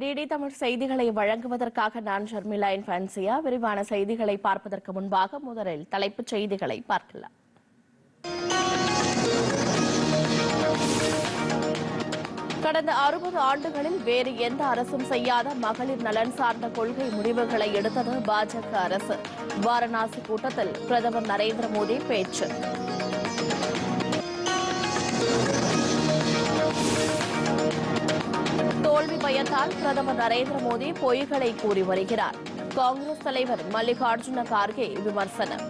DD Tamil செய்திகளை வழங்குவதற்காக நான் ஷர்மிளா என் ஃபேன்சியா? விரிவான செய்திகளை பார்ப்பதற்கு முன்பாக முதலில் தலைப்புச் செய்திகளை பார்க்கலாம். கடந்த அறுபது ஆண்டுகளில் வேறு எந்த அரசும் செய்யாத மகளிர் நலன் சார்ந்த கொள்கை முடிவுகளை எடுத்தது பாஜக அரசு. வாரணாசி கூட்டத்தில் பிரதமர் நரேந்திர மோடி பேச்சு. தோல்வி பயத்தால் பிரதமர் நரேந்திர மோடி பொய்களை கூறி வருகிறார். காங்கிரஸ் தலைவர் மல்லிகார்ஜுன கார்கே விமர்சனம்.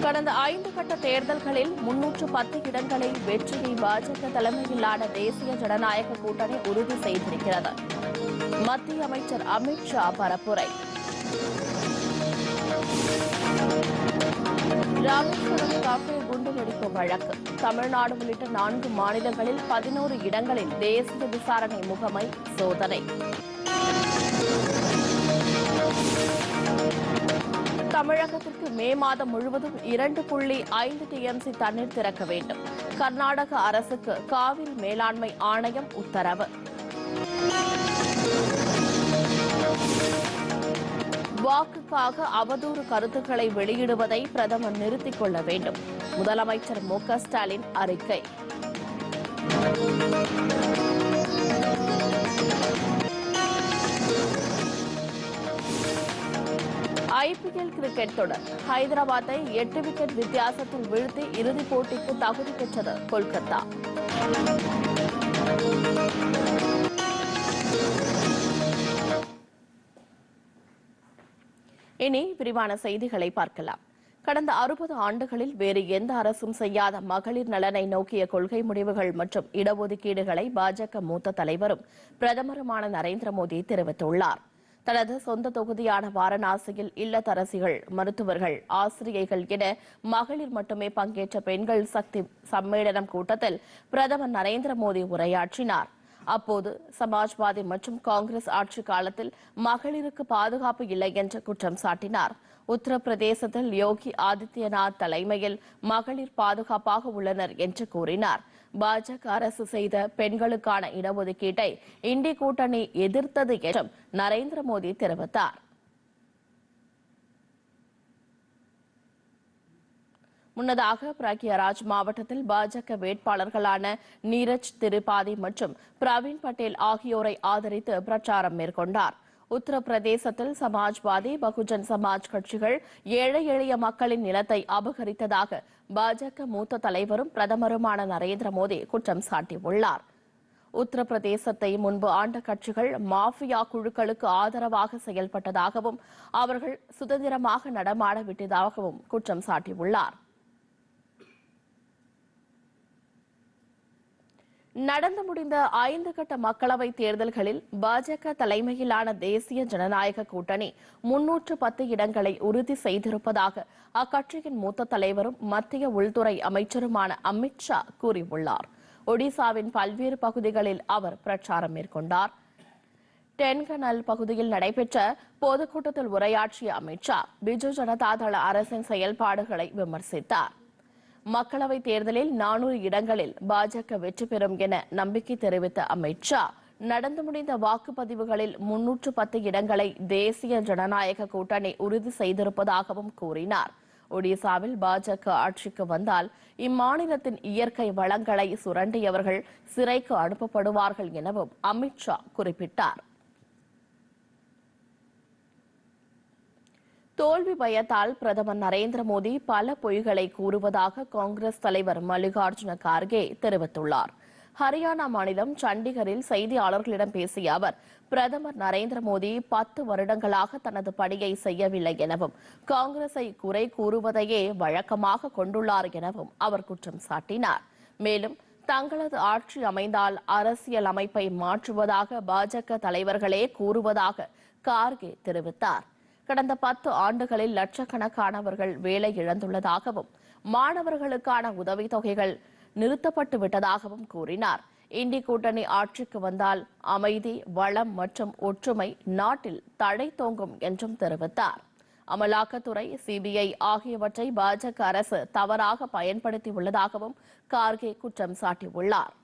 கடந்த ஐந்து கட்ட தேர்தல்களில் முன்னூற்று பத்து இடங்களில் வெற்றியை பாஜக தலைமையிலான தேசிய ஜனநாயக கூட்டணி உறுதி செய்திருக்கிறது. மத்திய அமைச்சர் அமித் ஷா பரப்புரை. ராமேஸ்வரம் குண்டு குண்டுவெடிப்பு வழக்கு. தமிழ்நாடு உள்ளிட்ட நான்கு மாநிலங்களில் பதினோரு இடங்களில் தேசிய விசாரணை முகமை சோதனை. தமிழகத்திற்கு மே மாதம் முழுவதும் இரண்டு புள்ளி ஐந்து டிஎம்சி தண்ணீர் திறக்க வேண்டும். கர்நாடக அரசுக்கு காவிரி மேலாண்மை ஆணையம் உத்தரவு. வாக்குக்காக அவதூறு கருத்துக்களை வெளியிடுவதை பிரதமர் நிறுத்திக் கொள்ள வேண்டும். முதலமைச்சர் மு ஸ்டாலின் அறிக்கை. ஐபிஎல் கிரிக்கெட் தொடர். ஹைதராபாத்தை எட்டு விக்கெட் வித்தியாசத்தில் வீழ்த்தி இறுதிப் போட்டிக்கு தகுதி பெற்றது கொல்கத்தா. இனி விரிவான செய்திகளை பார்க்கலாம். கடந்த அறுபது ஆண்டுகளில் வேறு எந்த அரசும் செய்யாத மகளிர் நலனை நோக்கிய கொள்கை முடிவுகள் மற்றும் இடஒதுக்கீடுகளை பாஜக மூத்த தலைவரும் பிரதமருமான நரேந்திர மோடி தெரிவித்துள்ளார். தனது சொந்த தொகுதியான வாரணாசியில் இல்லத்தரசிகள் மருத்துவர்கள் ஆசிரியைகள் என மகளிர் மட்டுமே பங்கேற்ற பெண்கள் சக்தி சம்மேளனம் கூட்டத்தில் பிரதமர் நரேந்திர மோடி உரையாற்றினார். அப்போது சமாஜ்வாதி மற்றும் காங்கிரஸ் ஆட்சி காலத்தில் மகளிருக்கு பாதுகாப்பு இல்லை என்று குற்றம் சாட்டினார். உத்தரப்பிரதேசத்தில் யோகி ஆதித்யநாத் தலைமையில் மகளிர் பாதுகாப்பாக உள்ளனர் என்று கூறினார். பாஜக அரசு செய்த பெண்களுக்கான இடஒதுக்கீட்டை இண்டி கூட்டணி எதிர்த்தது என்றும் நரேந்திர மோடி தெரிவித்தார். முன்னதாக பிரக்யாராஜ் மாவட்டத்தில் பாஜக வேட்பாளர்களான நீரஜ் திரிபாதி மற்றும் பிரவீன் பட்டேல் ஆகியோரை ஆதரித்து பிரச்சாரம் மேற்கொண்டார். உத்தரப்பிரதேசத்தில் சமாஜ்வாதி பகுஜன் சமாஜ் கட்சிகள் ஏழை எளிய மக்களின் நிலத்தை அபகரித்ததாக பாஜக மூத்த தலைவரும் பிரதமருமான நரேந்திர மோடி குற்றம் சாட்டியுள்ளார். உத்தரப்பிரதேசத்தை முன்பு ஆண்ட கட்சிகள் மாஃபியா குழுக்களுக்கு ஆதரவாக செயல்பட்டதாகவும் அவர்கள் சுதந்திரமாக நடமாட விட்டதாகவும் குற்றம் சாட்டியுள்ளார். நடந்து முடிந்த ஐந்து கட்ட மக்களவைத் தேர்தல்களில் பாஜக தலைமையிலான தேசிய ஜனநாயக கூட்டணி முன்னூற்று பத்து இடங்களை உறுதி செய்திருப்பதாக அக்கட்சியின் மூத்த தலைவரும் மத்திய உள்துறை அமைச்சருமான அமித் ஷா கூறியுள்ளார். ஒடிசாவின் பல்வேறு பகுதிகளில் அவர் பிரச்சாரம் மேற்கொண்டார். டென்கனல் பகுதியில் நடைபெற்ற பொதுக்கூட்டத்தில் உரையாற்றிய அமித் ஷா பிஜு ஜனதாதள அரசின் செயல்பாடுகளை விமர்சித்தார். மக்களவை தேர்தலில் நானூறு இடங்களில் பாஜக வெற்றி பெறும் என நம்பிக்கை தெரிவித்த அமித் ஷா நடந்து முடிந்த வாக்குப்பதிவுகளில் முன்னூற்று பத்து இடங்களை தேசிய ஜனநாயக கூட்டணி உறுதி செய்திருப்பதாகவும் கூறினார். ஒடிசாவில் பாஜக ஆட்சிக்கு வந்தால் இம்மாநிலத்தின் இயற்கை வளங்களை சுரண்டியவர்கள் சிறைக்கு அனுப்பப்படுவார்கள் எனவும் அமித் ஷா குறிப்பிட்டார். தோல்வி பயத்தால் பிரதமர் நரேந்திர மோடி பல பொய்களை கூறுவதாக காங்கிரஸ் தலைவர் மல்லிகார்ஜுன கார்கே தெரிவித்துள்ளார். ஹரியானா மாநிலம் சண்டிகரில் செய்தியாளர்களிடம் பேசிய அவர் பிரதமர் நரேந்திர மோடி பத்து வருடங்களாக தனது பணியை செய்யவில்லை எனவும் காங்கிரஸை குறை கூறுவதையே வழக்கமாக கொண்டுள்ளார் எனவும் அவர் குற்றம் சாட்டினார். மேலும் தங்களது ஆட்சி அமைந்தால் அரசியல் அமைப்பை மாற்றுவதாக பாஜக தலைவர்களே கூறுவதாக கார்கே தெரிவித்தார். கடந்த பத்து ஆண்டுகளில் லட்சக்கணக்கானவர்கள் வேலை இழந்துள்ளதாகவும் மாணவர்களுக்கான உதவித்தொகைகள் நிறுத்தப்பட்டு விட்டதாகவும் கூறினார். இந்தி கூட்டணி ஆட்சிக்கு வந்தால் அமைதி வளம் மற்றும் ஒற்றுமை நாட்டில் தடை தோங்கும் என்றும் தெரிவித்தார். அமலாக்கத்துறை சிபிஐ ஆகியவற்றை பாஜக அரசு தவறாக பயன்படுத்தியுள்ளதாகவும் கார்கே குற்றம் சாட்டியுள்ளார்.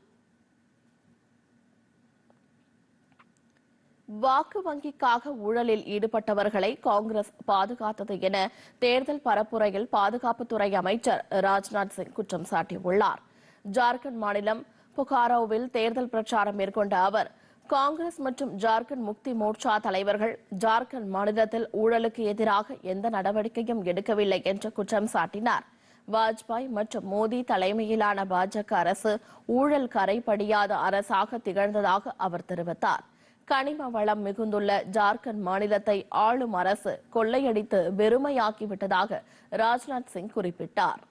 வாக்கு வங்கிக்காக ஊழலில் ஈடுபட்டவர்களை காங்கிரஸ் பாதுகாத்தது என தேர்தல் பரப்புரையில் பாதுகாப்புத்துறை அமைச்சர் ராஜ்நாத் சிங் குற்றம் சாட்டியுள்ளார். ஜார்க்கண்ட் மாநிலம் புகாரோவில் தேர்தல் பிரச்சாரம் மேற்கொண்ட அவர் காங்கிரஸ் மற்றும் ஜார்க்கண்ட் முக்தி மோர்ச்சா தலைவர்கள் ஜார்க்கண்ட் மாநிலத்தில் ஊழலுக்கு எதிராக எந்த நடவடிக்கையும் எடுக்கவில்லை என்று குற்றம் சாட்டினார். வாஜ்பாய் மற்றும் மோடி தலைமையிலான பாஜக அரசு ஊழல் கரைபடியாத அரசாக திகழ்ந்ததாக அவர் தெரிவித்தார். கனிம வளம் மிகுந்துள்ள ஜார்க்கண்ட் மாநிலத்தை ஆளும் அரசு கொள்ளையடித்து வெறுமையாக்கிவிட்டதாக ராஜ்நாத் சிங் குறிப்பிட்டார்.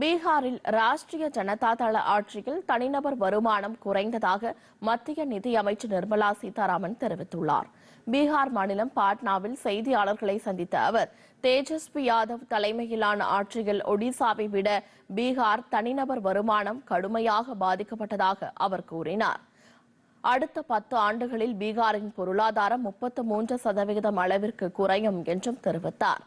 பீகாரில் ராஷ்டிரிய ஜனதா தள ஆட்சியில் தனிநபர் வருமானம் குறைந்ததாக மத்திய நிதி அமைச்சர் நிர்மலா சீதாராமன் தெரிவித்துள்ளார். பீகார் மாநிலம் பாட்னாவில் செய்தியாளர்களை சந்தித்த அவர் தேஜஸ்வி யாதவ் தலைமையிலான ஆட்சியில் ஒடிசாவை விட பீகார் தனிநபர் வருமானம் கடுமையாக பாதிக்கப்பட்டதாக அவர் கூறினார். அடுத்த பத்து ஆண்டுகளில் பீகாரின் பொருளாதாரம் முப்பத்து மூன்று சதவிகிதம் அளவிற்கு குறையும் என்றும் தெரிவித்தார்.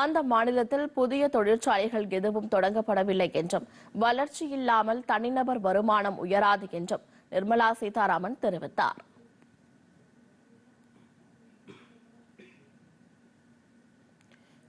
அந்த மாநிலத்தில் புதிய தொழிற்சாலைகள் எதுவும் தொடங்கப்படவில்லை என்றும் வளர்ச்சி இல்லாமல் தனிநபர் வருமானம் உயராது என்றும் நிர்மலா சீதாராமன் தெரிவித்தார்.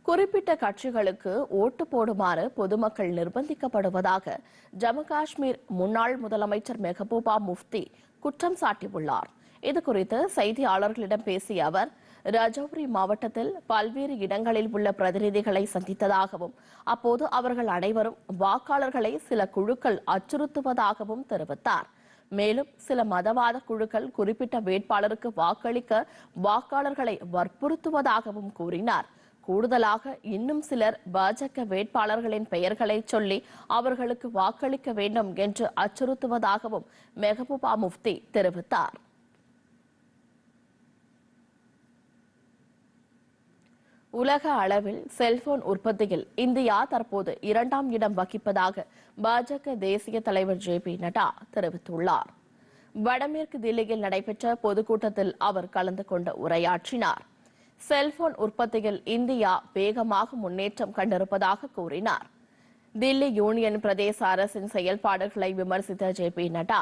குறிப்பிட்ட கட்சிகளுக்கு ஓட்டு போடுமாறு பொதுமக்கள் நிர்பந்திக்கப்படுவதாக ஜம்மு காஷ்மீர் முன்னாள் முதலமைச்சர் மெஹபூபா முஃப்தி குற்றம் சாட்டியுள்ளார். இதுகுறித்து செய்தியாளர்களிடம் பேசிய அவர் ரஜௌரி மாவட்டத்தில் பல்வேறு இடங்களில் உள்ள பிரதிநிதிகளை சந்தித்ததாகவும் அப்போது அவர்கள் அனைவரும் வாக்காளர்களை சில குழுக்கள் அச்சுறுத்துவதாகவும் தெரிவித்தார். மேலும் சில மதவாத குழுக்கள் குறிப்பிட்ட வேட்பாளருக்கு வாக்களிக்க வாக்காளர்களை வற்புறுத்துவதாகவும் கூறினார். கூடுதலாக இன்னும் சிலர் பாஜக வேட்பாளர்களின் பெயர்களை சொல்லி அவர்களுக்கு வாக்களிக்க வேண்டும் என்று அச்சுறுத்துவதாகவும் மெஹபூபா முஃப்தி தெரிவித்தார். உலக அளவில் செல்போன் உற்பத்தியில் இந்தியா தற்போது இரண்டாம் இடம் வகிப்பதாக பாஜக தேசிய தலைவர் ஜே பி நட்டா தெரிவித்துள்ளார். வடமேற்கு தில்லியில் நடைபெற்ற பொதுக்கூட்டத்தில் அவர் கலந்து கொண்டு உரையாற்றினார். செல்போன் உற்பத்தியில் இந்தியா வேகமாக முன்னேற்றம் கண்டிருப்பதாக கூறினார். தில்லி யூனியன் பிரதேச அரசின் செயல்பாடுகளை விமர்சித்த ஜே பி நட்டா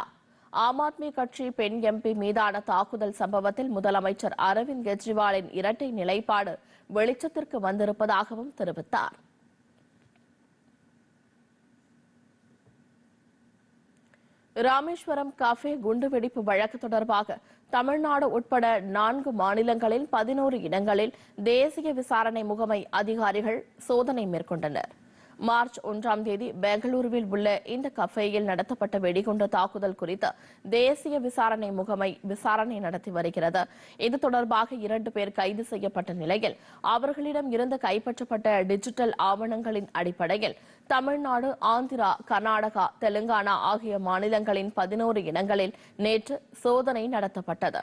ஆம் ஆத்மி கட்சி பெண் எம்பி மீதான தாக்குதல் சம்பவத்தில் முதலமைச்சர் அரவிந்த் கெஜ்ரிவாலின் இரட்டை நிலைப்பாடு வெளிச்சத்திற்கு வந்திருப்பதாகவும் தெரிவித்தார். ராமேஸ்வரம் கஃபே குண்டுவெடிப்பு வழக்கு தொடர்பாக தமிழ்நாடு உட்பட நான்கு மாநிலங்களில் பதினோரு இடங்களில் தேசிய விசாரணை முகமை அதிகாரிகள் சோதனை மேற்கொண்டனர். மார்ச் ஒன்றாம் தேதி பெங்களூருவில் உள்ள இந்த கஃபேயில் நடத்தப்பட்ட வெடிகுண்டு தாக்குதல் குறித்து தேசிய விசாரணை முகமை விசாரணை நடத்தி வருகிறது. இது தொடர்பாக இரண்டு பேர் கைது செய்யப்பட்ட நிலையில் அவர்களிடம் இருந்து கைப்பற்றப்பட்ட டிஜிட்டல் ஆவணங்களின் அடிப்படையில் தமிழ்நாடு ஆந்திரா கர்நாடகா தெலுங்கானா ஆகிய மாநிலங்களின் பதினோரு இடங்களில் நேற்று சோதனை நடத்தப்பட்டது.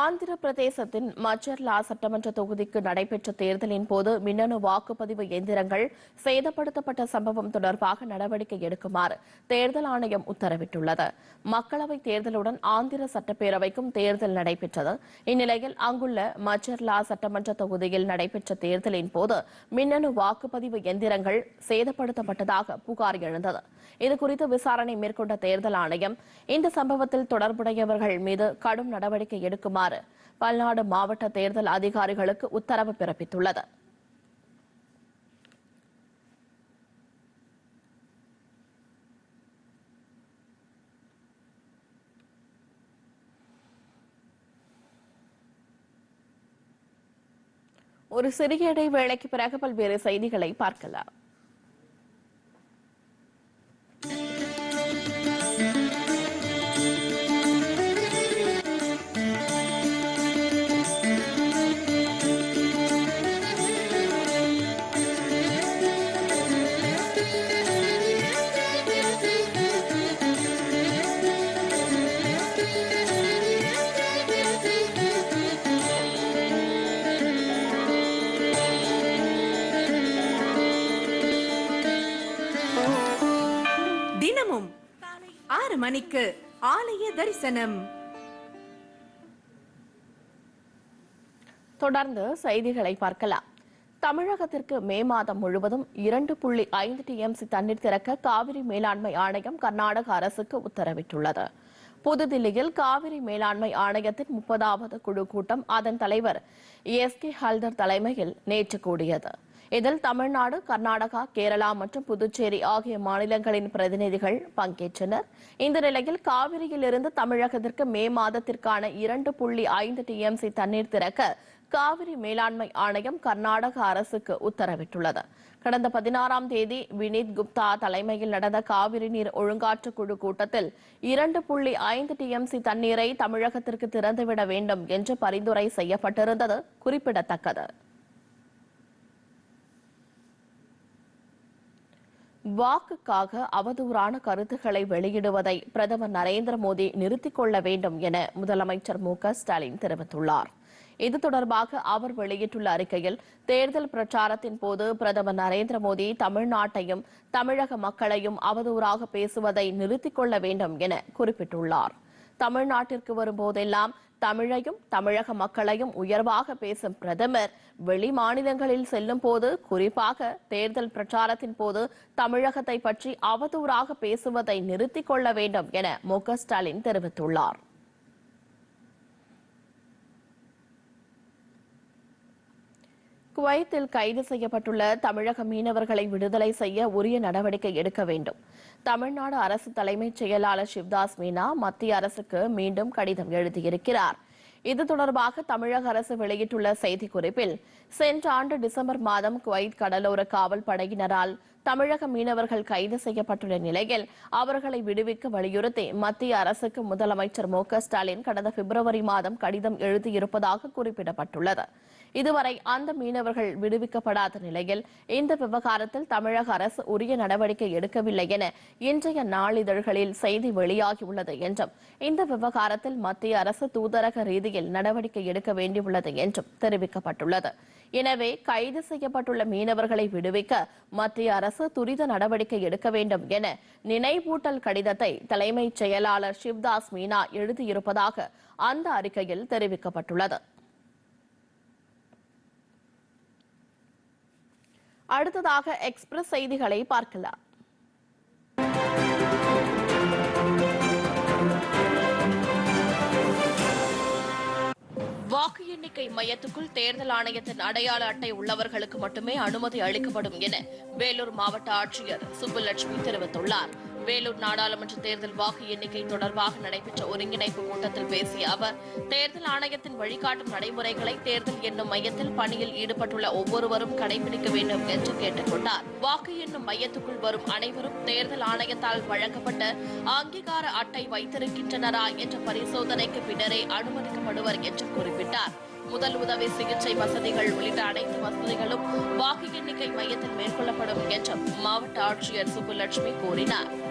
ஆந்திர பிரதேசத்தின் மச்சர்லா சட்டமன்ற தொகுதிக்கு நடைபெற்ற தேர்தலின் போது மின்னணு வாக்குப்பதிவு எந்திரங்கள் சேதப்படுத்தப்பட்ட சம்பவம் தொடர்பாக நடவடிக்கை எடுக்குமாறு தேர்தல் ஆணையம் உத்தரவிட்டுள்ளது. மக்களவை தேர்தலுடன் ஆந்திர சட்டப்பேரவைக்கும் தேர்தல் நடைபெற்றது. இந்நிலையில் அங்குள்ள மச்சர்லா சட்டமன்ற தொகுதியில் நடைபெற்ற தேர்தலின் போது மின்னணு வாக்குப்பதிவு எந்திரங்கள் சேதப்படுத்தப்பட்டதாக புகார் எழுந்தது. இதுகுறித்து விசாரணை மேற்கொண்ட தேர்தல் ஆணையம் இந்த சம்பவத்தில் தொடர்புடையவர்கள் மீது கடும் நடவடிக்கை எடுக்குமாறு பல்நாடு மாவட்ட தேர்தல் அதிகாரிகளுக்கு உத்தரவு பிறப்பித்துள்ளது. ஒரு சிறிய இடைவேளைக்கு பிறகு பல்வேறு செய்திகளை பார்க்கலாம். மணிக்கு ஆலய தரிசனம். தொடர்ந்து செய்திகளை பார்க்கலாம். தமிழகத்திற்கு மே மாதம் முழுவதும் இரண்டு புள்ளி ஐந்து டிஎம்சி தண்ணீர் திறக்க காவிரி மேலாண்மை ஆணையம் கர்நாடக அரசுக்கு உத்தரவிட்டுள்ளது. புதுதில்லியில் காவிரி மேலாண்மை ஆணையத்தின் முப்பதாவது குழு கூட்டம் அதன் தலைவர் எஸ் கே ஹல்தர் தலைமையில் நேற்று கூடியது. இதில் தமிழ்நாடு கர்நாடகா கேரளா மற்றும் புதுச்சேரி ஆகிய மாநிலங்களின் பிரதிநிதிகள் பங்கேற்றனர். இந்த நிலையில் காவிரியில் இருந்து தமிழகத்திற்கு மே மாதத்திற்கான இரண்டு புள்ளி ஐந்து டிஎம்சி தண்ணீர் திறக்க காவிரி மேலாண்மை ஆணையம் கர்நாடக அரசுக்கு உத்தரவிட்டுள்ளது. கடந்த பதினாறாம் தேதி வினீத் குப்தா தலைமையில் நடந்த காவிரி நீர் ஒழுங்காற்று குழு கூட்டத்தில் இரண்டு புள்ளி ஐந்து டிஎம்சி தண்ணீரை தமிழகத்திற்கு திறந்துவிட வேண்டும் என்று பரிந்துரை செய்யப்பட்டிருந்தது குறிப்பிடத்தக்கது. வாக்குக்காக அவதூறான கருத்துக்களை வெளியிடுவதை பிரதமர் நரேந்திர மோடி நிறுத்திக் கொள்ள வேண்டும் என முதலமைச்சர் மு ஸ்டாலின் தெரிவித்துள்ளார். இது தொடர்பாக அவர் வெளியிட்டுள்ள அறிக்கையில் தேர்தல் பிரச்சாரத்தின் போது பிரதமர் நரேந்திர மோடி தமிழ்நாட்டையும் தமிழக மக்களையும் அவதூறாக பேசுவதை நிறுத்திக் கொள்ள வேண்டும் என குறிப்பிட்டுள்ளார். தமிழ்நாட்டிற்கு வரும்போதெல்லாம் தமிழையும் தமிழக மக்களையும் உயர்வாக பேசும் பிரதமர் வெளி மாநிலங்களில் செல்லும் போது குறிப்பாக தேர்தல் பிரச்சாரத்தின் போது தமிழகத்தை பற்றி அவதூறாக பேசுவதை நிறுத்திக் கொள்ள வேண்டும் என மு ஸ்டாலின் தெரிவித்துள்ளார். குவைத்தில் கைது செய்யப்பட்டுள்ள தமிழக மீனவர்களை விடுதலை செய்ய உரிய நடவடிக்கை எடுக்க வேண்டும். தமிழ்நாடு அரசு தலைமைச் செயலாளர் சிவ்தாஸ் மீனா மத்திய அரசுக்கு மீண்டும் கடிதம் எழுதியிருக்கிறார். இது தொடர்பாக தமிழக அரசு வெளியிட்டுள்ள செய்திக்குறிப்பில் சென்ற ஆண்டு டிசம்பர் மாதம் குவைத் கடலோர காவல் படையினரால் தமிழக மீனவர்கள் கைது செய்யப்பட்டுள்ள நிலையில் அவர்களை விடுவிக்க வலியுறுத்தி மத்திய அரசுக்கு முதலமைச்சர் மு ஸ்டாலின் கடந்த பிப்ரவரி மாதம் கடிதம் எழுதியிருப்பதாக குறிப்பிடப்பட்டுள்ளது. இதுவரை அந்த மீனவர்கள் விடுவிக்கப்படாத நிலையில் இந்த விவகாரத்தில் தமிழக அரசு உரிய நடவடிக்கை எடுக்கவில்லை என இன்றைய நாளிதழ்களில் செய்தி வெளியாகியுள்ளது என்றும் இந்த விவகாரத்தில் மத்திய அரசு தூதரக ரீதியில் நடவடிக்கை எடுக்க வேண்டியுள்ளது என்றும் தெரிவிக்கப்பட்டுள்ளது. எனவே கைது செய்யப்பட்டுள்ள மீனவர்களை விடுவிக்க மத்திய அரசு துரித நடவடிக்கை எடுக்க வேண்டும் என நினைவூட்டல் கடிதத்தை தலைமைச் செயலாளர் சிவ்தாஸ் மீனா எழுதியிருப்பதாக அந்த அறிக்கையில் தெரிவிக்கப்பட்டுள்ளது. அடுத்ததாக எக்ஸ்பிரஸ் செய்திகளை பார்க்கலாம். வாக்கு எண்ணிக்கை மையத்துக்குள் தேர்தல் ஆணையத்தின் அடையாள அட்டை உள்ளவர்களுக்கு மட்டுமே அனுமதி அளிக்கப்படும் என வேலூர் மாவட்ட ஆட்சியர் சுப்புலட்சுமி தெரிவித்துள்ளார். வேலூர் நாடாளுமன்ற தேர்தல் வாக்கு எண்ணிக்கை தொடர்பாக நடைபெற்ற ஒருங்கிணைப்பு கூட்டத்தில் பேசிய அவர் தேர்தல் ஆணையத்தின் வழிகாட்டும் நடைமுறைகளை தேர்தல் எண்ணும் மையத்தில் பணியில் ஈடுபட்டுள்ள ஒவ்வொருவரும் கடைபிடிக்க வேண்டும் என்று கேட்டுக் கொண்டார். வாக்கு எண்ணும் மையத்துக்குள் வரும் அனைவரும் தேர்தல் ஆணையத்தால் வழங்கப்பட்ட அங்கீகார அட்டை வைத்திருக்கின்றனரா என்ற பரிசோதனைக்கு பின்னரே அனுமதிக்கப்படுவர் என்று குறிப்பிட்டார். முதல் உதவி சிகிச்சை வசதிகள் உள்ளிட்ட அனைத்து வசதிகளும் வாக்கு எண்ணிக்கை மையத்தில் மேற்கொள்ளப்படும் என்றும் மாவட்ட ஆட்சியர் சுப்புலட்சுமி கூறினார்.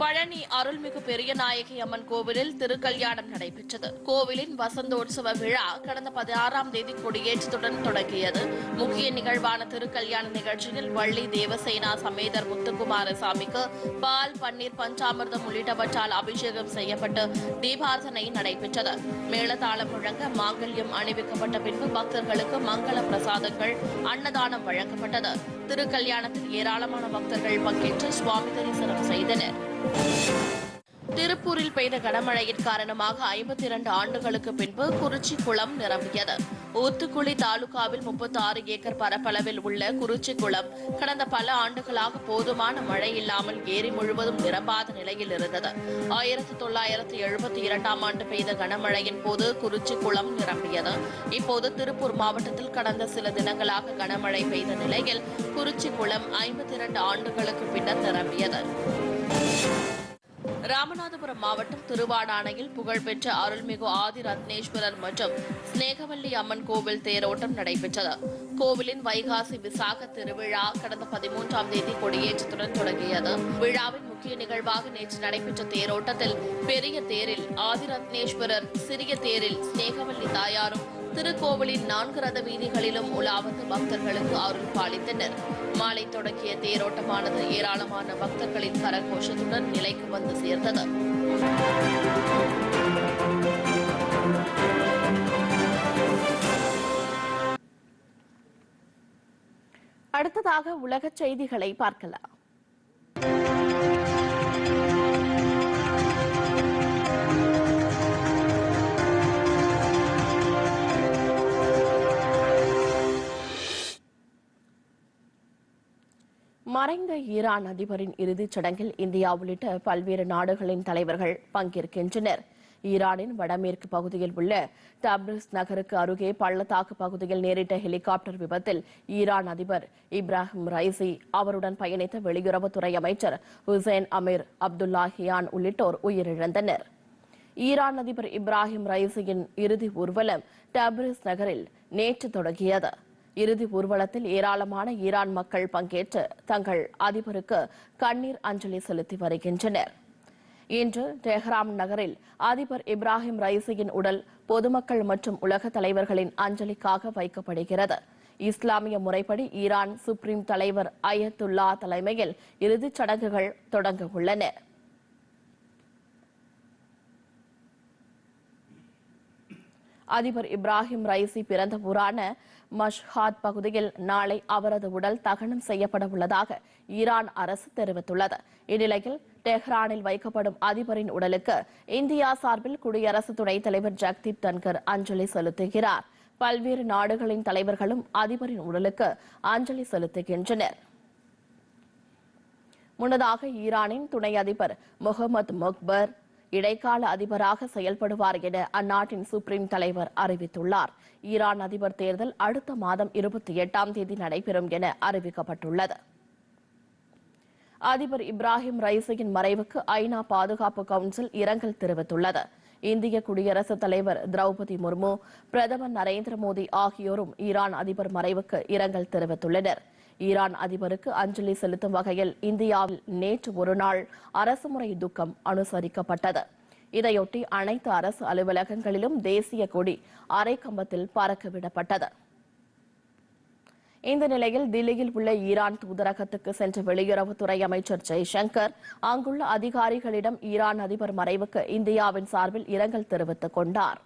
பழனி அருள்மிகு பெரியநாயகி அம்மன் கோவிலில் திருக்கல்யாணம் நடைபெற்றது. கோவிலின் வசந்தோற்சவ விழா கடந்த பதினாறாம் தேதி கொடியேற்றத்துடன் தொடங்கியது. முக்கிய நிகழ்வான திருக்கல்யாண நிகழ்ச்சியில் வள்ளி தேவசேனா சமேதர் முத்துக்குமாரசாமிக்கு பால் பன்னீர் பஞ்சாமிர்தம் உள்ளிட்டவற்றால் அபிஷேகம் செய்யப்பட்டு தீபார்த்தனை நடைபெற்றது. மேளதாளம் முழங்க மாங்கல்யம் அணிவிக்கப்பட்ட பின்பு பக்தர்களுக்கு மங்கள பிரசாதங்கள் அன்னதானம் வழங்கப்பட்டது. திருக்கல்யாணத்தில் ஏராளமான பக்தர்கள் பங்கேற்று சுவாமி தரிசனம் செய்தனர். திருப்பூரில் பெய்த கனமழையின் காரணமாக ஐம்பத்தி இரண்டு ஆண்டுகளுக்கு பின்பு குறிச்சி குளம் நிரம்பியது. ஊத்துக்குளி தாலுகாவில் முப்பத்தி ஆறு ஏக்கர் பரப்பளவில் உள்ள குறிச்சி குளம் கடந்த பல ஆண்டுகளாக போதுமான மழை இல்லாமல் ஏரி முழுவதும் நிரம்பாத நிலையில் இருந்தது. ஆயிரத்தி தொள்ளாயிரத்தி எழுபத்தி இரண்டாம் ஆண்டு பெய்த கனமழையின் போது குறிச்சி குளம் நிரம்பியது. இப்போது திருப்பூர் மாவட்டத்தில் கடந்த சில தினங்களாக கனமழை பெய்த நிலையில் குறிச்சி குளம் ஐம்பத்தி இரண்டு ஆண்டுகளுக்கு பின்னர் நிரம்பியது. ராமநாதபுரம் மாவட்டம் திருவாடானையில் புகழ்பெற்ற அருள்மிகு ஆதி ரத்னேஸ்வரர் மற்றும் ஸ்நேகவல்லி அம்மன் கோவில் தேரோட்டம் நடைபெற்றது. கோவிலின் வைகாசி விசாக திருவிழா கடந்த பதிமூன்றாம் தேதி கொடியேற்றத்துடன் தொடங்கியது. விழாவின் முக்கிய நிகழ்வாக நேற்று நடைபெற்ற தேரோட்டத்தில் பெரிய தேரில் ஆதி ரத்னேஸ்வரர் சிறிய தேரில் ஸ்நேகவல்லி தாயாரும் திருக்கோவிலின் நான்கு ரத வீதிகளிலும் உலாவந்து பக்தர்களுக்கு அருள் பாலித்தனர் மாலை தொடங்கிய தேரோட்டமானது ஏராளமான பக்தர்களின் கரகோஷத்துடன் நிலைக்கு வந்து சேர்ந்தது. அடுத்ததாக உலகச் செய்திகளை பார்க்கலாம். மறைந்த ஈரான் அதிபரின் இறுதிச் சடங்கில் இந்தியா உள்ளிட்ட பல்வேறு நாடுகளின் தலைவர்கள் பங்கேற்கின்றனர். ஈரானின் வடமேற்கு பகுதியில் உள்ள டப்ரிஸ் நகருக்கு அருகே பள்ளத்தாக்கு பகுதியில் நேரிட்ட ஹெலிகாப்டர் விபத்தில் ஈரான் அதிபர் இப்ராஹிம் ரைசி அவருடன் பயணித்த வெளியுறவுத்துறை அமைச்சர் ஹுசைன் அமீர் அப்துல்லாஹியான் உள்ளிட்டோர் உயிரிழந்தனர். ஈரான் அதிபர் இப்ராஹிம் ரைசியின் இறுதி ஊர்வலம் டப்ரிஸ் நகரில் நேற்று தொடங்கியது. இறுதி ஊர்வலத்தில் ஏராளமான ஈரான் மக்கள் பங்கேற்று தங்கள் அதிபருக்கு கண்ணீர் அஞ்சலி செலுத்தி வருகின்றனர். இன்று டெஹ்ராம் நகரில் அதிபர் இப்ராஹிம் ரைசியின் உடல் பொதுமக்கள் மற்றும் உலக தலைவர்களின் அஞ்சலிக்காக வைக்கப்படுகிறது. இஸ்லாமிய முறைப்படி ஈரான் சுப்ரீம் தலைவர் அயத்துல்லா தலைமையில் இறுதிச் சடங்குகள் தொடங்க உள்ளன. அதிபர் இப்ராஹிம் ரைசி பிறந்த ஊரான மஷ்ஹாத் பகுதியில் நாளை அவரது உடல் தகனம் செய்யப்பட உள்ளதாக ஈரான் அரசு தெரிவித்துள்ளது. இந்நிலையில் டெஹ்ரானில் வைக்கப்படும் அதிபரின் உடலுக்கு இந்தியா சார்பில் குடியரசு துணைத் தலைவர் ஜக்தீப் தன்கர் அஞ்சலி செலுத்துகிறார். பல்வேறு நாடுகளின் தலைவர்களும் அதிபரின் உடலுக்கு அஞ்சலி செலுத்துகின்றனர். முன்னதாக ஈரானின் துணை அதிபர் முகமது முக்பர் இடைக்கால அதிபராக செயல்படுவார் என அந்நாட்டின் சுப்ரீம் தலைவர் அறிவித்துள்ளார். ஈரான் அதிபர் தேர்தல் அடுத்த மாதம் இருபத்தி எட்டாம் தேதி நடைபெறும் என அறிவிக்கப்பட்டுள்ளது. அதிபர் இப்ராஹிம் ரைசியின் மறைவுக்கு ஐநா பாதுகாப்பு கவுன்சில் இரங்கல் தெரிவித்துள்ளது. இந்திய குடியரசுத் தலைவர் திரௌபதி முர்மு பிரதமர் நரேந்திர மோடி ஆகியோரும் ஈரான் அதிபர் மறைவுக்கு இரங்கல் தெரிவித்துள்ளனா் ஈரான் அதிபருக்கு அஞ்சலி செலுத்தும் வகையில் இந்தியாவில் நேற்று ஒருநாள் அரசுமுறை துக்கம் அனுசரிக்கப்பட்டது. இதையொட்டி அனைத்து அரசு அலுவலகங்களிலும் தேசிய கொடி அரைக்கம்பத்தில் பறக்கவிடப்பட்டது. இந்த நிலையில் தில்லியில் உள்ள ஈரான் தூதரகத்துக்கு சென்ற வெளியுறவுத்துறை அமைச்சர் ஜெய்சங்கர் அங்குள்ள அதிகாரிகளிடம் ஈரான் அதிபர் மறைவுக்கு இந்தியாவின் சார்பில் இரங்கல் தெரிவித்துக் கொண்டார்.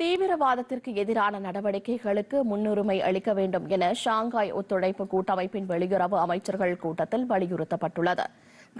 தீவிரவாதத்திற்கு எதிரான நடவடிக்கைகளுக்கு முன்னுரிமை அளிக்க வேண்டும் என ஷாங்காய் ஒத்துழைப்பு கூட்டமைப்பின் வெளியுறவு அமைச்சர்கள் கூட்டத்தில் வலியுறுத்தப்பட்டுள்ளது.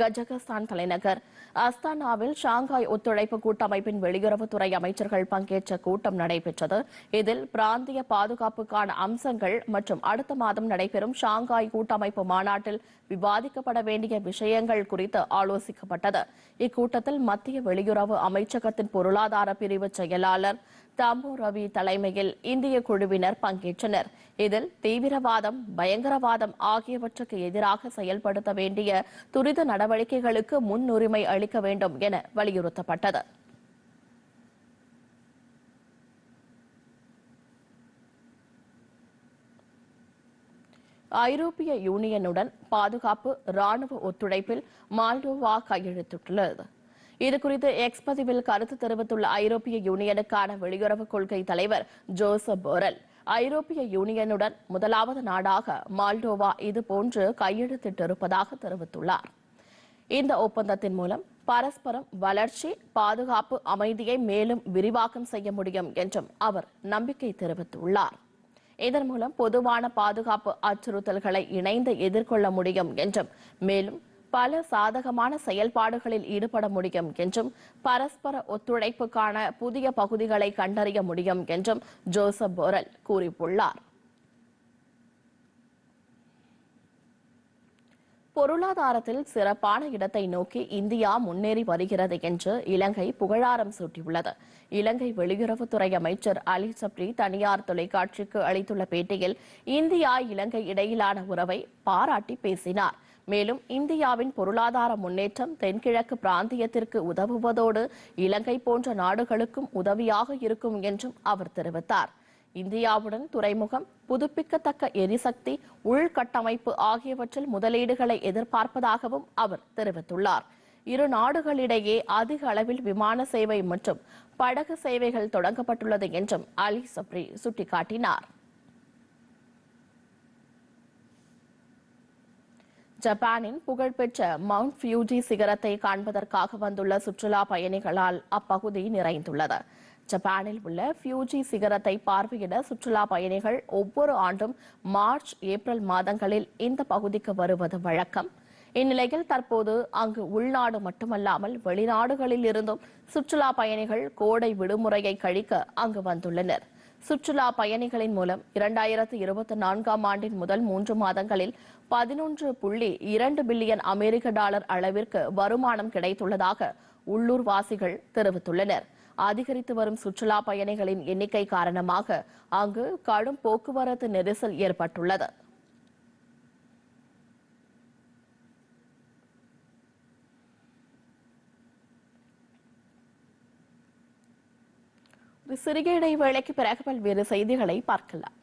கஜகஸ்தான் தலைநகர் அஸ்தானாவில் ஷாங்காய் ஒத்துழைப்பு கூட்டமைப்பின் வெளியுறவுத்துறை அமைச்சர்கள் பங்கேற்ற கூட்டம் நடைபெற்றது. இதில் பிராந்திய பாதுகாப்புக்கான அம்சங்கள் மற்றும் அடுத்த மாதம் நடைபெறும் ஷாங்காய் கூட்டமைப்பு மாநாட்டில் விவாதிக்கப்பட வேண்டிய விஷயங்கள் குறித்து ஆலோசிக்கப்பட்டது. இக்கூட்டத்தில் மத்திய வெளியுறவு அமைச்சகத்தின் பொருளாதார பிரிவு செயலாளர் தம்பு ரவி தலைமையில் இந்திய குழுவினர் பங்கேற்றனர். இதில் தீவிரவாதம் பயங்கரவாதம் ஆகியவற்றுக்கு எதிராக செயல்படுத்த வேண்டிய துரித நடவடிக்கைகளுக்கு முன்னுரிமை அளிக்க வேண்டும் என வலியுறுத்தப்பட்டது. ஐரோப்பிய யூனியனுடன் பாதுகாப்பு ராணுவ ஒத்துழைப்பில் மால்டோவா கையெழுத்திட்டுள்ளது. இதுகுறித்து எக்ஸ் பதிவில் கருத்து தெரிவித்துள்ள ஐரோப்பிய யூனியனுக்கான வெளியுறவு கொள்கை தலைவர் ஜோசப் போரல். ஐரோப்பிய யூனியனுடன் முதலாவது நாடாக மால்டோவா இதுபோன்று கையெழுத்திட்டிருப்பதாக தெரிவித்துள்ளார். இந்த ஒப்பந்தத்தின் மூலம் பரஸ்பரம் வளர்ச்சி பாதுகாப்பு அமைதியை மேலும் விரிவாக்கம் செய்ய முடியும் என்றும் அவர் நம்பிக்கை தெரிவித்துள்ளார். இதன் மூலம் பொதுவான பாதுகாப்பு அச்சுறுத்தல்களை இணைந்து எதிர்கொள்ள முடியும் என்றும் மேலும் பல சாதகமான செயல்பாடுகளில் ஈடுபட முடியும் என்றும் பரஸ்பர ஒத்துழைப்புக்கான புதிய பகுதிகளை கண்டறிய முடியும் என்றும் ஜோசப் போரல் கூறியுள்ளார். பொருளாதாரத்தில் சிறப்பான இடத்தை நோக்கி இந்தியா முன்னேறி வருகிறது என்று இலங்கை புகழாரம் சூட்டியுள்ளது. இலங்கை வெளியுறவுத்துறை அமைச்சர் அலி சப்ரி தனியார் தொலைக்காட்சிக்கு அளித்துள்ள பேட்டியில் இந்தியா இலங்கை இடையிலான உறவை பாராட்டி பேசினார். மேலும் இந்தியாவின் பொருளாதார முன்னேற்றம் தென்கிழக்கு பிராந்தியத்திற்கு உதவுவதோடு இலங்கை போன்ற நாடுகளுக்கும் உதவியாக இருக்கும் என்றும் அவர் தெரிவித்தார். இந்தியாவுடன் துறைமுகம் புதுப்பிக்கத்தக்க எரிசக்தி உள்கட்டமைப்பு ஆகியவற்றில் முதலீடுகளை எதிர்பார்ப்பதாகவும் அவர் தெரிவித்துள்ளார். இரு நாடுகளிடையே அதிக அளவில் விமான சேவை மற்றும் படகு சேவைகள் தொடங்கப்பட்டுள்ளது என்றும் அலி சப்ரி சுட்டிக்காட்டினார். ஜப்பானின் புகழ்பெற்ற மவுண்ட் ஃபியூஜி சிகரத்தை காண்பதற்காக வந்துள்ள சுற்றுலா பயணிகளால் அப்பகுதி நிறைந்துள்ளது. ஜப்பானில் உள்ள ஃபியூஜி சிகரத்தை பார்வையிட சுற்றுலா பயணிகள் ஒவ்வொரு ஆண்டும் மார்ச் ஏப்ரல் மாதங்களில் இந்த பகுதிக்கு வருவது வழக்கம். இந்நிலையில் தற்போது அங்கு உள்நாடு மட்டுமல்லாமல் வெளிநாடுகளில் இருந்தும் சுற்றுலா பயணிகள் கோடை விடுமுறையை கழிக்க அங்கு வந்துள்ளனர். சுற்றுலா பயணிகளின் மூலம் இரண்டாயிரத்து இருபத்தி நான்காம் ஆண்டின் முதல் மூன்று மாதங்களில் பதினொன்று புள்ளி இரண்டு பில்லியன் அமெரிக்க டாலர் அளவிற்கு வருமானம் கிடைத்துள்ளதாக உள்ளூர் வாசிகள் தெரிவித்துள்ளனர். அதிகரித்து வரும் சுற்றுலா பயணிகளின் எண்ணிக்கை காரணமாக அங்கு கடும் போக்குவரத்து நெரிசல் ஏற்பட்டுள்ளது. சிறிய இடைவேளைக்கு பிறகு பல்வேறு செய்திகளை பார்க்கலாம்.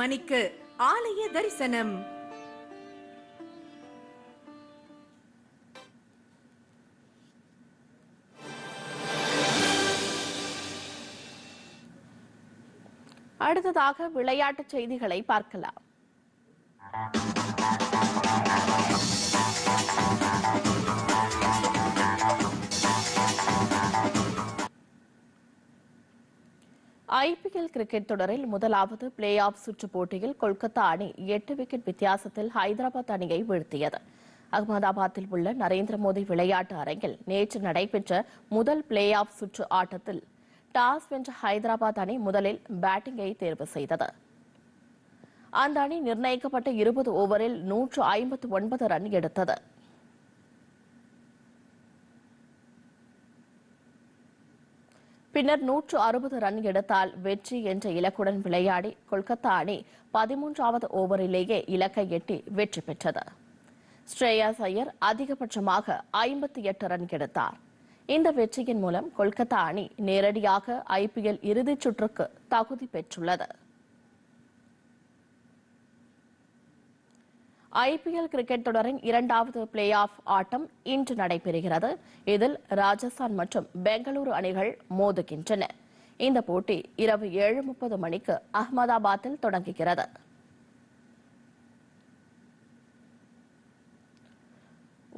மணிக்கு ஆலய தரிசனம். அடுத்ததாக விளையாட்டு செய்திகளை பார்க்கலாம். ஐபிஎல் கிரிக்கெட் தொடரில் முதலாவது பிளே ஆஃப் சுற்று போட்டியில் கொல்கத்தா அணி எட்டு விக்கெட் வித்தியாசத்தில் ஹைதராபாத் அணியை வீழ்த்தியது. அகமதாபாத்தில் உள்ள நரேந்திர மோடி விளையாட்டு அரங்கில் நேற்று நடைபெற்ற முதல் பிளே ஆஃப் சுற்று ஆட்டத்தில் டாஸ் வென்ற ஹைதராபாத் அணி முதலில் பேட்டிங்கை தேர்வு செய்தது. அந்த அணி நிர்ணயிக்கப்பட்ட இருபது ஓவரில் நூற்று ஐம்பத்து ஒன்பது ரன் எடுத்தது. பின்னர் நூற்று அறுபது ரன் எடுத்தால் வெற்றி என்ற இலக்குடன் விளையாடி கொல்கத்தா அணி பதிமூன்றாவது ஓவரிலேயே இலக்கை எட்டி வெற்றி பெற்றது. ஸ்ரேயாஸ் ஐயர் அதிகபட்சமாக ஐம்பத்தி எட்டு ரன் எடுத்தார். இந்த வெற்றியின் மூலம் கொல்கத்தா அணி நேரடியாக ஐபிஎல் இறுதிச் சுற்றுக்கு தகுதி பெற்றுள்ளது. ஐபிஎல் கிரிக்கெட் தொடரின் இரண்டாவது பிளே ஆஃப் ஆட்டம் இன்று நடைபெறுகிறது. இதில் ராஜஸ்தான் மற்றும் பெங்களூரு அணிகள் மோதுகின்றன. இந்த போட்டி இரவு ஏழு முப்பது மணிக்கு அகமதாபாத்தில் தொடங்குகிறது.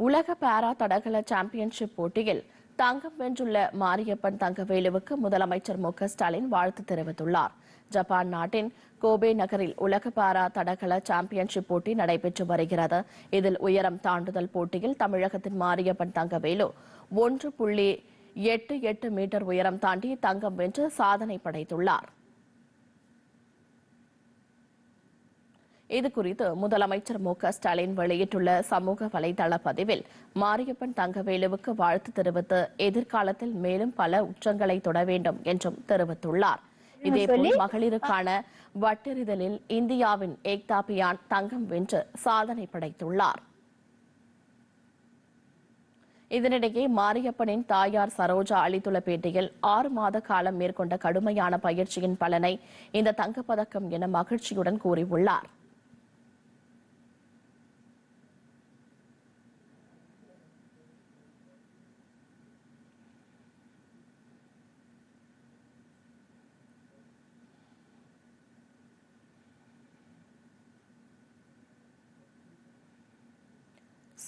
உலக பாரா தடகள சாம்பியன்ஷிப் போட்டியில் தங்கம் வென்றுள்ள மாரியப்பன் தங்கவேலுவுக்கு முதலமைச்சர் மு ஸ்டாலின் வாழ்த்து தெரிவித்துள்ளார். ஜப்பான் நாட்டின் கோபே நகரில் உலக பாரா தடகள சாம்பியன்ஷிப் போட்டி நடைபெற்று வருகிறது. இதில் உயரம் தாண்டுதல் போட்டியில் தமிழகத்தின் மாரியப்பன் தங்கவேலு ஒன்று புள்ளி எட்டு எட்டு மீட்டர் உயரம் தாண்டி தங்கம் வென்று சாதனை படைத்துள்ளார். இதுகுறித்து முதலமைச்சர் மு க ஸ்டாலின் வெளியிட்டுள்ள சமூக வலைதள பதிவில் மாரியப்பன் தங்கவேலுவுக்கு வாழ்த்து தெரிவித்து எதிர்காலத்தில் மேலும் பல உச்சங்களை தொட வேண்டும் என்றும் தெரிவித்துள்ளார். இதேபோல் மகளிருக்கான வட்டெறிதலில் இந்தியாவின் ஏக்தா பியான் தங்கம் வென்று சாதனை படைத்துள்ளார். இதனிடையே மாரியப்பனின் தாயார் சரோஜா அளித்துள்ள பேட்டியில் ஆறு மாத காலம் மேற்கொண்ட கடுமையான பயிற்சியின் பலனை இந்த தங்கப்பதக்கம் என மகிழ்ச்சியுடன் கூறியுள்ளார்.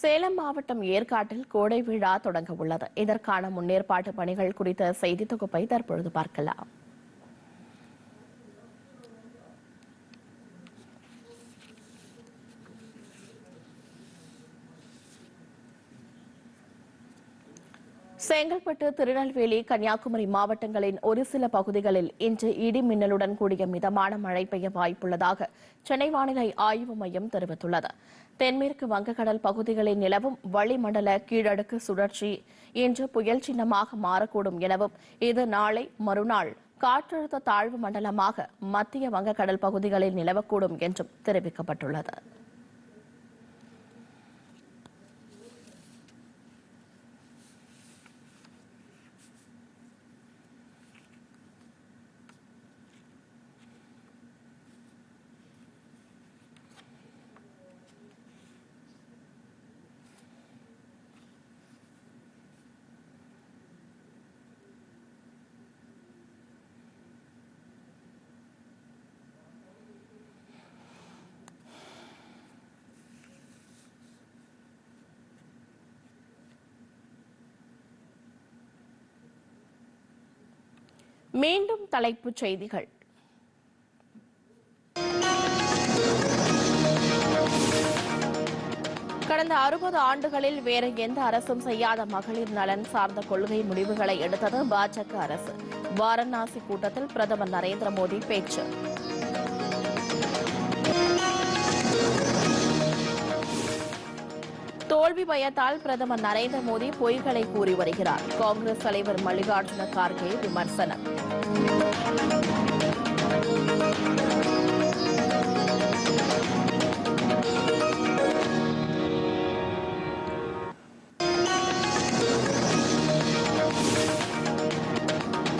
சேலம் மாவட்டம் ஏற்காட்டில் கோடை விழா தொடங்க உள்ளது. இதற்கான முன்னேற்பாட்டு பணிகள் குறித்த செய்தி தொகுப்பை தற்பொழுது பார்க்கலாம். செங்கல்பட்டு திருநெல்வேலி கன்னியாகுமரி மாவட்டங்களின் ஒரு சில பகுதிகளில் இன்று இடி மின்னலுடன் கூடிய மிதமான மழை பெய்ய வாய்ப்புள்ளதாக சென்னை வானிலை ஆய்வு மையம் தெரிவித்துள்ளது. தென்மேற்கு வங்கக்கடல் பகுதிகளில் நிலவும் வளிமண்டல கீழடுக்கு சுழற்சி. இன்று புயல் சின்னமாக மாறக்கூடும் எனவும் இது நாளை மறுநாள் காற்றழுத்த தாழ்வு மண்டலமாக மத்திய வங்கக்கடல் பகுதிகளில் நிலவக்கூடும் என்றும் தெரிவிக்கப்பட்டுள்ளது. மீண்டும் தலைப்புச் செய்திகள். கடந்த அறுபது ஆண்டுகளில் வேறு எந்த அரசும் செய்யாத மகளிர் நலன் சார்ந்த கொள்கை முடிவுகளை எடுத்தது பாஜக அரசு. வாரணாசி கூட்டத்தில் பிரதமர் நரேந்திர மோடி பேச்சு. தோல்வி பயத்தால் பிரதமர் நரேந்திர மோடி பொய்களை கூறி வருகிறார். காங்கிரஸ் தலைவர் மல்லிகார்ஜுன கார்கே விமர்சனம்.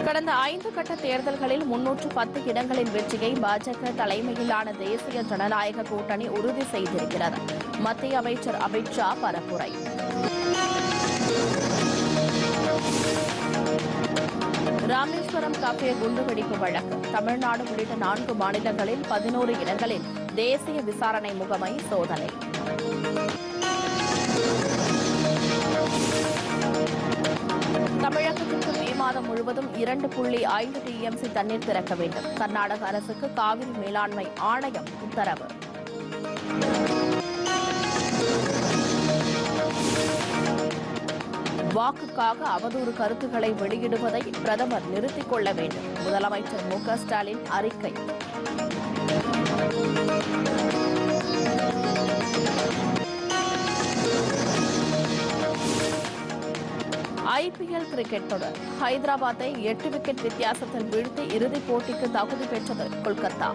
கடந்த ஐந்து கட்ட தேர்தல்களில் முன்னூற்று பத்து இடங்களின் வெற்றியை பாஜக தலைமையிலான தேசிய ஜனநாயக கூட்டணி உறுதி செய்திருக்கிறது. மத்திய அமைச்சர் அமித்ஷா பரப்புரை. ராமேஸ்வரம் கஃபே குண்டுவெடிப்பு வழக்கு. தமிழ்நாடு உள்ளிட்ட நான்கு மாநிலங்களில் பதினோரு இடங்களில் தேசிய விசாரணை முகமை சோதனை. தமிழகத்திற்கு மே மாதம் முழுவதும் இரண்டு புள்ளி ஐந்து டிஎம்சி தண்ணீர் திறக்க வேண்டும். கர்நாடக அரசுக்கு காவிரி மேலாண்மை ஆணையம் உத்தரவு. வாக்குக்காக அவதூறு கருத்துக்களை வெளியிடுவதை பிரதமர் நிறுத்திக் கொள்ள வேண்டும். முதலமைச்சர் மு ஸ்டாலின் அறிக்கை. ஐபிஎல் கிரிக்கெட் தொடர். ஹைதராபாத்தை எட்டு விக்கெட் வித்தியாசத்தில் வீழ்த்தி இறுதிப் போட்டிக்கு தகுதி பெற்றது கொல்கத்தா.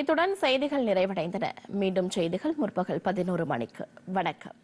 இத்துடன் செய்திகள் நிறைவடைந்தன. மீண்டும் செய்திகள் முற்பகல் பதினோரு மணிக்கு. வணக்கம்.